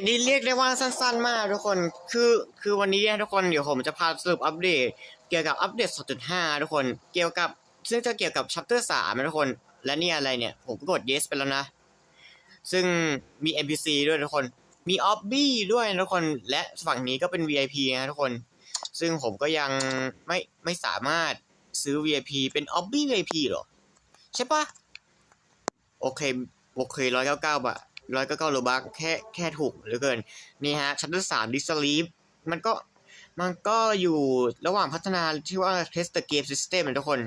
ตนี้เรียกได้ว่าสั้นๆมากทุกคน คือคือวันนี้ทุกคนเดี๋ยวผมจะพาสรุปอัปเดต เกี่ยวกับอัปเดต 2.5 ทุกคน เกี่ยวกับซึ่งจะเกี่ยวกับ chapter 3นะทุกคน และนี่อะไรเนี่ย ผมกด yes ไปแล้วนะ ซึ่งมี NPC ด้วยทุกคน มี Obby ด้วยทุกคน และฝั่งนี้ก็เป็น VIP นะทุกคน ซึ่งผมก็ยังไม่ไม่สามารถซื้อ VIP เป็น Obby VIP หรอ ใช่ปะโอเค โอเคร้อยเก้าเก้าบาท ร้อยเก้าเก้าโลบักแค่แค่ถูกเหลือเกิน นี่ฮะ ชั้นที่สามดิสลีฟมันก็มันก็อยู่ระหว่างพัฒนาที่ว่า test the game system นทุกคน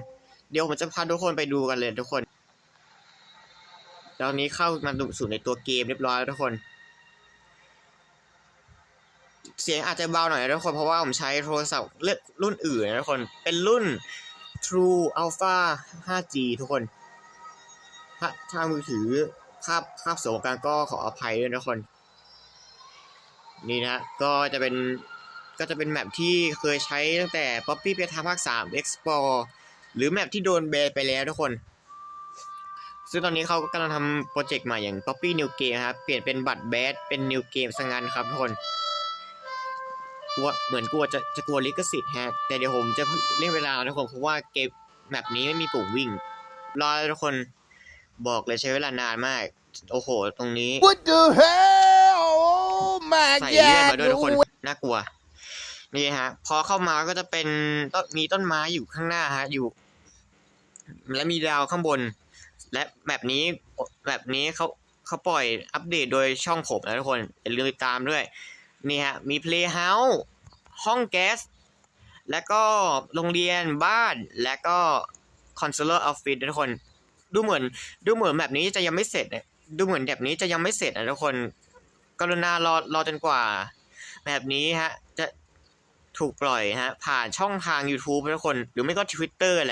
เดี๋ยวผมจะพาทุกคนไปดูกันเลยทุกคน ตอนนี้เข้ามาสู่ในตัวเกมเรียบร้อยแล้วทุกคน เสียงอาจจะเบาหน่อยนะทุกคน เพราะว่าผมใช้โทรศัพท์เลือกรุ่นอื่นนะทุกคน เป็นรุ่น True Alpha 5G ทุกคน ถ้าถ้ามือถือ คาบคาบสวกันก็ขออภัยด้วยนะคนนี่นะก็จะเป็นก็จะเป็นแมปที่เคยใช้ตั้งแต่ Poppy เปียทาภาค3 Explore หรือแมปที่โดนแบนไปแล้วทุกคน ซึ่งตอนนี้เขาก็กำลังทำโปรเจกต์ใหม่อย่าง Poppy New Game ครับ เปลี่ยนเป็นบัตรแบดเป็น New Game ซะงั้นครับทุกคนกลัวเหมือนกลัวจะจะกลัวลิขสิทธิ์ฮะ แต่เดี๋ยวผมจะเล่นเวลาทุกคนเพราะว่าเกมแมปนี้ไม่มีปุ่มวิ่ง รอทุกคน บอกเลยใช้เวลานานมาก โอ้โห ตรงนี้ What the hell? Oh my ใส่เลือด god! มาด้วยทุกคน no way. น่ากลัว นี่ฮะ พอเข้ามาก็จะเป็นต้นมีต้นไม้อยู่ข้างหน้าฮะ อยู่ และมีดาวข้างบน และแบบนี้แบบนี้เขาเขาปล่อยอัปเดตโดยช่องผมนะทุกคนอย่าลืมติดตามด้วย นี่ฮะ มี Playhouse ห้องแก๊ส แล้วก็โรงเรียนบ้าน และก็ Consular Office นะทุกคน ดูเหมือน ดูเหมือนแบบนี้จะยังไม่เสร็จเนี่ยดูเหมือนแบบนี้จะยังไม่เสร็จนะทุกคน กรุณารอรอจนกว่า แบบนี้ฮะ จะถูกปล่อยฮะ ผ่านช่องทาง YouTube นะทุกคน หรือไม่ก็ Twitter แหละ